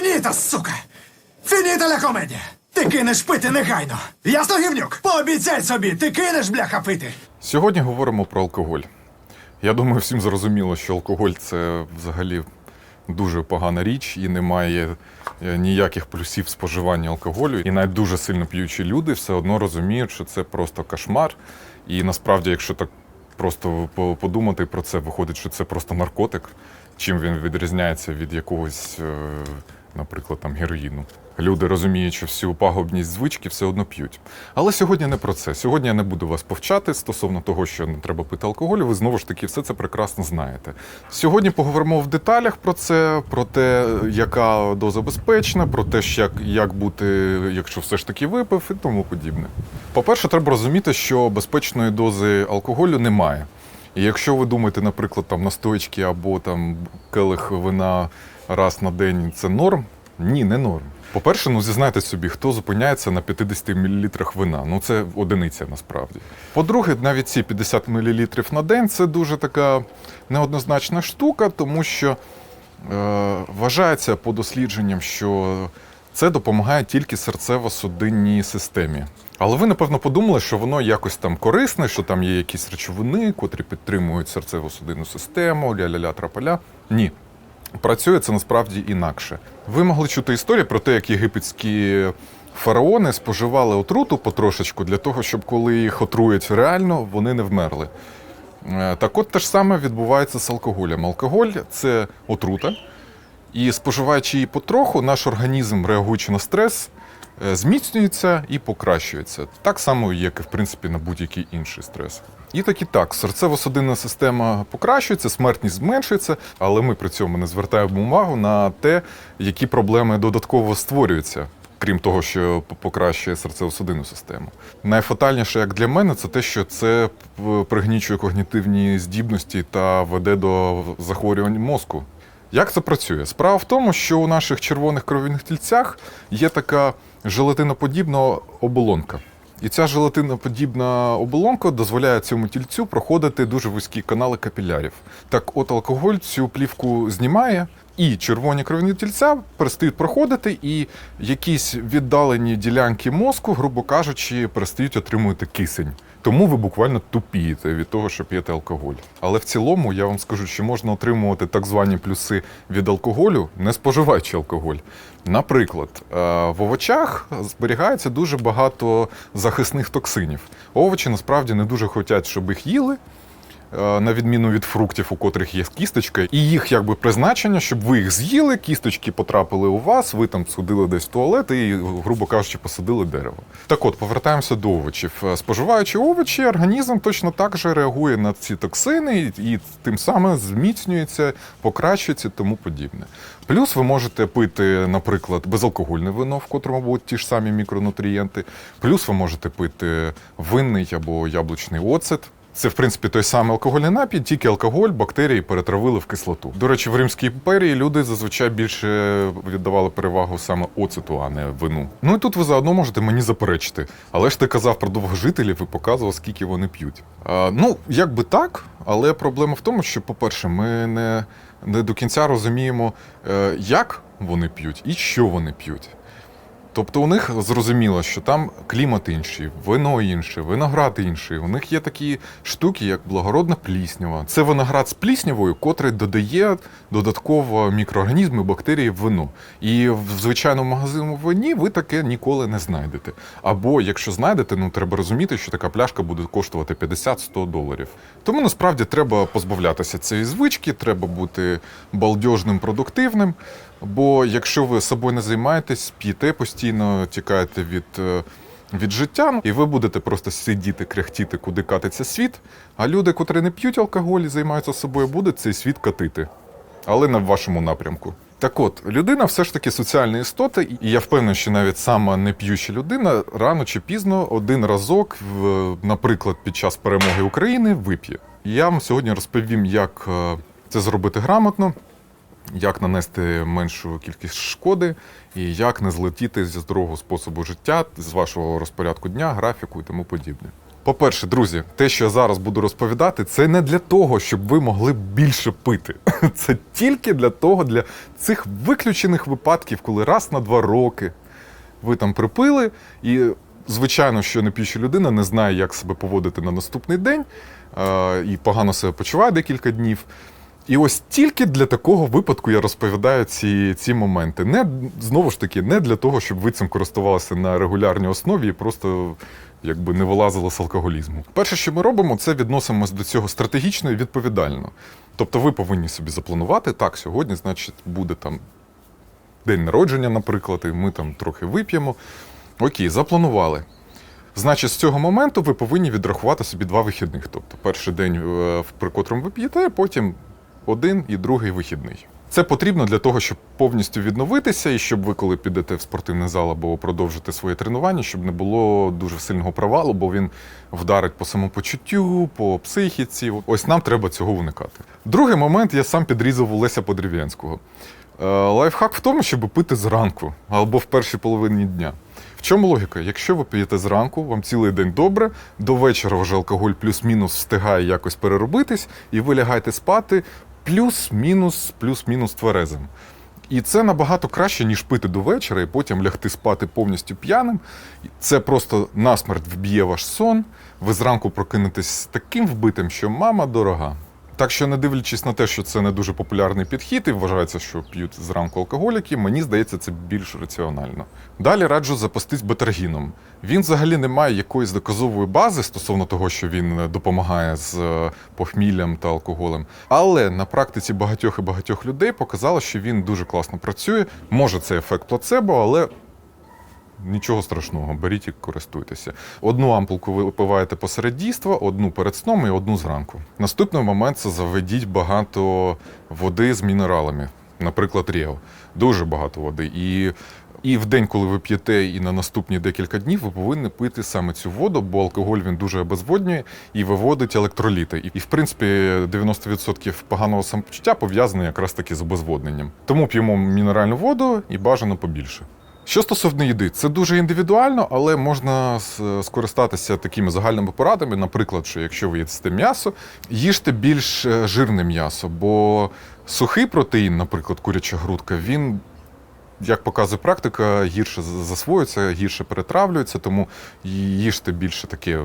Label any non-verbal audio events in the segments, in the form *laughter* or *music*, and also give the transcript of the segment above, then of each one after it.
Фініта, сука! Фініта ля комедія! Ти кинеш пити негайно! Ясно, гівнюк? Пообіцяй собі, ти кинеш бляха пити! Сьогодні говоримо про алкоголь. Я думаю, всім зрозуміло, що алкоголь це взагалі дуже погана річ і немає е, ніяких плюсів споживання алкоголю. І навіть дуже сильно п'ючі люди все одно розуміють, що це просто кошмар. І насправді, якщо так просто подумати про це, виходить, що це просто наркотик. Чим він відрізняється від якогось, е, наприклад, там героїну. Люди розуміють, що всю пагубність звички все одно п'ють. Але сьогодні не про це. Сьогодні я не буду вас повчати стосовно того, що не треба пити алкоголь. Ви знову ж таки все це прекрасно знаєте. Сьогодні поговоримо в деталях про це, про те, яка доза безпечна, про те, як, як бути, якщо все ж таки випив, і тому подібне. По-перше, треба розуміти, що безпечної дози алкоголю немає. І якщо ви думаєте, наприклад, там настоечки або там келих вина раз на день це норм, ні, не норм. По-перше, ну зізнайте собі, хто зупиняється на 50 мл вина. Ну це одиниця насправді. По-друге, навіть ці 50 мл на день це дуже така неоднозначна штука, тому що е, вважається по дослідженням, що це допомагає тільки серцево-судинній системі. Але ви, напевно, подумали, що воно якось там корисне, що там є якісь речовини, котрі підтримують серцево-судинну систему, ля-ля-ля, трапаля. Ні. Працює це насправді інакше. Ви могли чути історію про те, як єгипетські фараони споживали отруту потрошечку для того, щоб коли їх отруять реально, вони не вмерли. Е, Так от те ж саме відбувається з алкоголем. Алкоголь це отрута, і споживаючи її потроху, наш організм, реагуючи на стрес, зміцнюється і покращується. Так само, як і в принципі на будь-який інший стрес. І так і так, серцево-судинна система покращується, смертність зменшується, але ми при цьому не звертаємо увагу на те, які проблеми додатково створюються. Крім того, що покращує серцево-судинну систему. Найфатальніше, як для мене, це те, що це пригнічує когнітивні здібності та веде до захворювань мозку. Як це працює? Справа в тому, що у наших червоних кров'яних тільцях є така желатиноподібна оболонка. І ця желатиноподібна оболонка дозволяє цьому тільцю проходити дуже вузькі канали капілярів. Так от алкоголь цю плівку знімає, і червоні кров'яні тільця перестають проходити, і якісь віддалені ділянки мозку, грубо кажучи, перестають отримувати кисень. Тому ви буквально тупієте від того, що п'єте алкоголь. Але в цілому я вам скажу, що можна отримувати так звані плюси від алкоголю, не споживаючи алкоголь. Наприклад, е, в овочах зберігається дуже багато захисних токсинів. Овочі насправді не дуже хочуть, щоб їх їли. Е, На відміну від фруктів, у котрих є кісточка, і їх якби призначення, щоб ви їх з'їли, кісточки потрапили у вас, ви там сходили десь в туалет і, грубо кажучи, посадили дерево. Так от, повертаємося до овочів. Е, Споживаючи овочі, організм точно так же реагує на ці токсини і тим самим зміцнюється, покращується і тому подібне. Плюс ви можете пити, наприклад, безалкогольне вино, в котрому будуть ті ж самі мікронутрієнти. Плюс ви можете пити винний або яблучний оцет. Це, в принципі, той самий алкогольний напій, тільки алкоголь, бактерії перетравили в кислоту. До речі, в Римській імперії люди зазвичай більше віддавали перевагу саме оцету, а не вину. Ну і тут ви заодно можете мені заперечити. Але ж ти казав про довгожителів і показував, скільки вони п'ють. Ну, як би так, але проблема в тому, що, по-перше, ми не, не до кінця розуміємо, е, як вони п'ють і що вони п'ють. Тобто у них зрозуміло, що там клімат інший, вино інше, виноград інший. У них є такі штуки, як благородна пліснява. Це виноград з пліснявою, котрий додає додатково мікроорганізми, бактерії в вино. І в звичайному магазинному вині ви таке ніколи не знайдете. Або якщо знайдете, ну треба розуміти, що така пляшка буде коштувати 50-100 доларів. Тому насправді треба позбавлятися цієї звички, треба бути балдежним, продуктивним. Бо якщо ви собою не займаєтесь, п'єте постійно, тікаєте від, е, від життя, і ви будете просто сидіти, кряхтіти, куди катиться світ. А люди, котрі не п'ють алкоголь і займаються собою, будуть цей світ катити, але не в вашому напрямку. Так от, людина все ж таки соціальна істота, і я впевнений, що навіть сама не п'юща людина рано чи пізно один разок, наприклад, під час перемоги України вип'є. Я вам сьогодні розповім, як е, це зробити грамотно, як нанести меншу кількість шкоди і як не злетіти зі здорового способу життя, з вашого розпорядку дня, графіку і тому подібне. По-перше, друзі, те, що я зараз буду розповідати, це не для того, щоб ви могли більше пити. *laughs* Це тільки для того, для цих виключених випадків, коли раз на два роки ви там припили, і звичайно, що не п'юча людина не знає, як себе поводити на наступний день, і погано себе почуває декілька днів. І ось тільки для такого випадку я розповідаю ці, ці моменти. Не знову ж таки, не для того, щоб ви цим користувалися на регулярній основі і просто якби не вилазили з алкоголізму. Перше, що ми робимо, це відносимось до цього стратегічно і відповідально. Тобто, ви повинні собі запланувати так, сьогодні, значить, буде там день народження, наприклад, і ми там трохи вип'ємо. Окей, запланували. Значить, з цього моменту ви повинні відрахувати собі два вихідних. Тобто перший день, е, при котрому ви п'єте, потім один і другий вихідний. Це потрібно для того, щоб повністю відновитися, і щоб ви, коли підете в спортивний зал або продовжите своє тренування, щоб не було дуже сильного провалу, бо він вдарить по самопочуттю, по психіці. Ось нам треба цього уникати. Другий момент я сам підрізав у Леся Подрів'янського. Е, Лайфхак в тому, щоб пити зранку або в першій половині дня. В чому логіка? Якщо ви п'єте зранку, вам цілий день добре, до вечора вже алкоголь плюс-мінус встигає якось переробитись, і ви лягаєте спати плюс-мінус, плюс-мінус тверезим. І це набагато краще, ніж пити до вечора і потім лягти спати повністю п'яним. Це просто насмерть вб'є ваш сон. Ви зранку прокинетесь таким вбитим, що мама дорога. Так що, не дивлячись на те, що це не дуже популярний підхід, і вважається, що п'ють зранку алкоголіки, мені здається, це більш раціонально. Далі раджу запастись бетаргіном. Він взагалі не має якоїсь доказової бази стосовно того, що він допомагає з е, похміллям та алкоголем. Але на практиці багатьох і багатьох людей показало, що він дуже класно працює. Може, це ефект плацебо, але Нічого страшного, беріть і користуйтеся. Одну ампулку ви випиваєте посеред дійства, одну перед сном і одну зранку. Наступний момент це заведіть багато води з мінералами, наприклад, Ріо. Дуже багато води. І, і в день, коли ви п'єте, і на наступні декілька днів ви повинні пити саме цю воду, бо алкоголь він дуже обезводнює і виводить електроліти. І, в принципі, 90% поганого самопочуття пов'язане якраз таки з обезводненням. Тому п'ємо мінеральну воду і бажано побільше. Що стосовно їди, це дуже індивідуально, але можна скористатися такими загальними порадами. Наприклад, що якщо ви їсте м'ясо, їжте більш е, жирне м'ясо, бо сухий протеїн, наприклад, куряча грудка, він, як показує практика, гірше засвоюється, гірше перетравлюється, тому їжте більше таке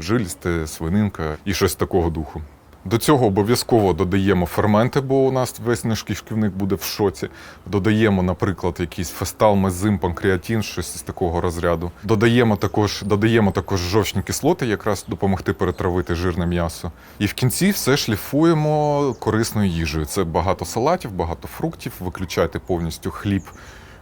жилісте, свининка і щось такого духу. До цього обов'язково додаємо ферменти, бо у нас весь наш кишківник буде в шоці. Додаємо, наприклад, якийсь фестал, мезим, панкреатин, щось з такого розряду. Додаємо також, додаємо також жовчні кислоти, якраз допомогти перетравити жирне м'ясо. І в кінці все шліфуємо корисною їжею. Це багато салатів, багато фруктів. Виключайте повністю хліб.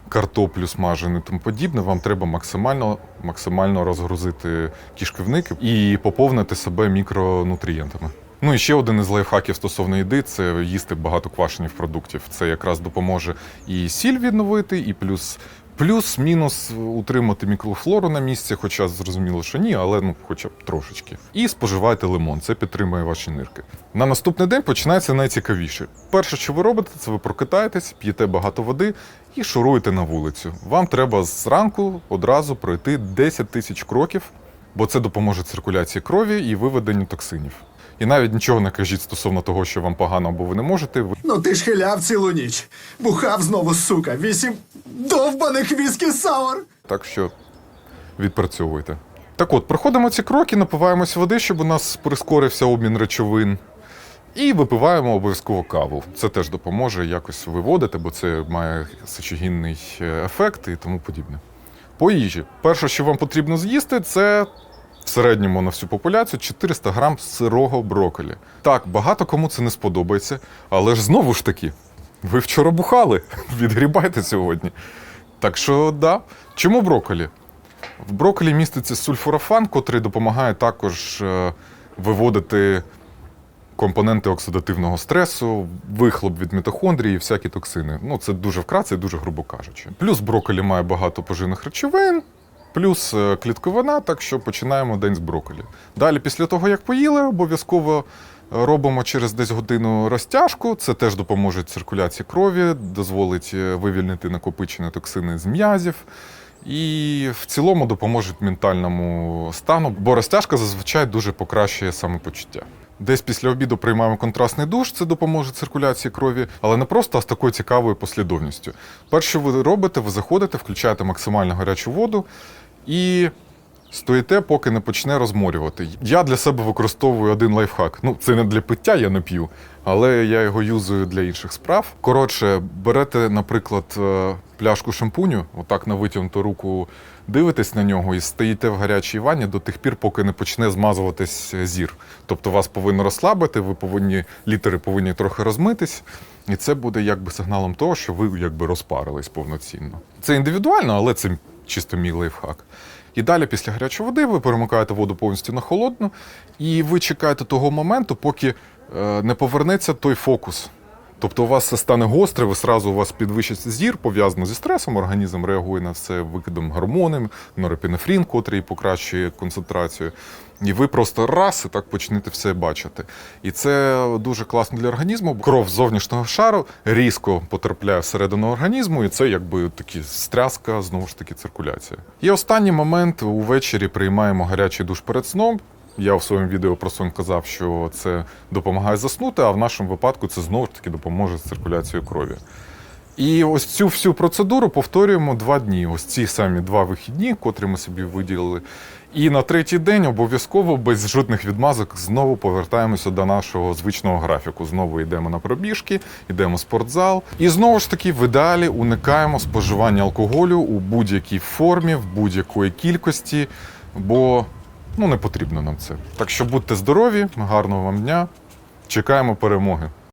Картоплю смажену і тому подібне, вам треба максимально, максимально розгрузити кишківник і поповнити себе мікронутрієнтами. Ну і ще один із лайфхаків стосовно їди це їсти багато квашених продуктів. Це якраз допоможе і сіль відновити, і плюс. Плюс-мінус утримати мікрофлору на місці, хоча зрозуміло, що ні, але ну хоча б трошечки. І споживайте лимон, це підтримує ваші нирки. На наступний день починається найцікавіше. Перше, що ви робите, це ви прокидаєтесь, п'єте багато води і шуруєте на вулицю. Вам треба зранку одразу пройти 10 тисяч кроків, бо це допоможе циркуляції крові і виведенню токсинів. І навіть нічого не кажіть стосовно того, що вам погано або ви не можете. Ви Ну ти ж хиляв цілу ніч. Бухав знову, сука. Вісім довбаних віскі саур. Так що відпрацьовуйте. Так от, проходимо ці кроки, напиваємось води, щоб у нас прискорився обмін речовин. І випиваємо обов'язково каву. Це теж допоможе якось виводити, бо це має сечогінний е, ефект і тому подібне. По їжі. Перше, що вам потрібно з'їсти, це в середньому на всю популяцію 400 грам сирого брокколі. Так, багато кому це не сподобається, але ж знову ж таки, ви вчора бухали. *laughs* Відгрібайте сьогодні. Так що, да. Чому брокколі? В брокколі міститься сульфурафан, котрий допомагає також е, виводити компоненти оксидативного стресу, вихлоп від мітохондрії і всякі токсини. Ну, це дуже вкратце і дуже грубо кажучи. Плюс брокколі має багато поживних речовин, плюс е, клітковина, так що починаємо день з брокколі. Далі, після того, як поїли, обов'язково робимо через десь годину розтяжку. Це теж допоможе циркуляції крові, дозволить е, вивільнити накопичені токсини з м'язів. І в цілому допоможуть ментальному стану, бо розтяжка зазвичай дуже покращує самопочуття. Десь після обіду приймаємо контрастний душ, це допоможе циркуляції крові, але не просто, а з такою цікавою послідовністю. Перше, що ви робите, ви заходите, включаєте максимально гарячу воду і стоїте, поки не почне розморювати. Я для себе використовую один лайфхак. Ну, це не для пиття, я не п'ю, але я його юзую для інших справ. Коротше, берете, наприклад, е, пляшку шампуню, отак на витягнуту руку дивитесь на нього і стоїте в гарячій ванні до тих пір, поки не почне змазуватись зір. Тобто вас повинно розслабити, ви повинні літери повинні трохи розмитись, і це буде якби сигналом того, що ви якби розпарились повноцінно. Це індивідуально, але це чисто мій лайфхак. І далі, після гарячої води, ви перемикаєте воду повністю на холодну, і ви чекаєте того моменту, поки е, не повернеться той фокус. Тобто у вас все стане гостре, ви сразу у вас підвищиться зір, пов'язано зі стресом, організм реагує на це викидом гормонів, норепінефрін, котрий покращує концентрацію. І ви просто раз і так почнете все бачити. І це дуже класно для організму. Кров зовнішнього шару різко потрапляє всередину організму, і це якби такі стряска, знову ж таки, циркуляція. І останній момент увечері приймаємо гарячий душ перед сном. Я в своєму відео про сон казав, що це допомагає заснути, а в нашому випадку це знову ж таки допоможе з циркуляцією крові. І ось цю всю процедуру повторюємо два дні. Ось ці самі два вихідні, котрі ми собі виділили. І на третій день обов'язково без жодних відмазок знову повертаємося до нашого звичного графіку. Знову йдемо на пробіжки, йдемо в спортзал. І знову ж таки, в ідеалі уникаємо споживання алкоголю у будь-якій формі, в будь-якої кількості, бо ну, не потрібно нам це. Так що будьте здорові, гарного вам дня. Чекаємо перемоги.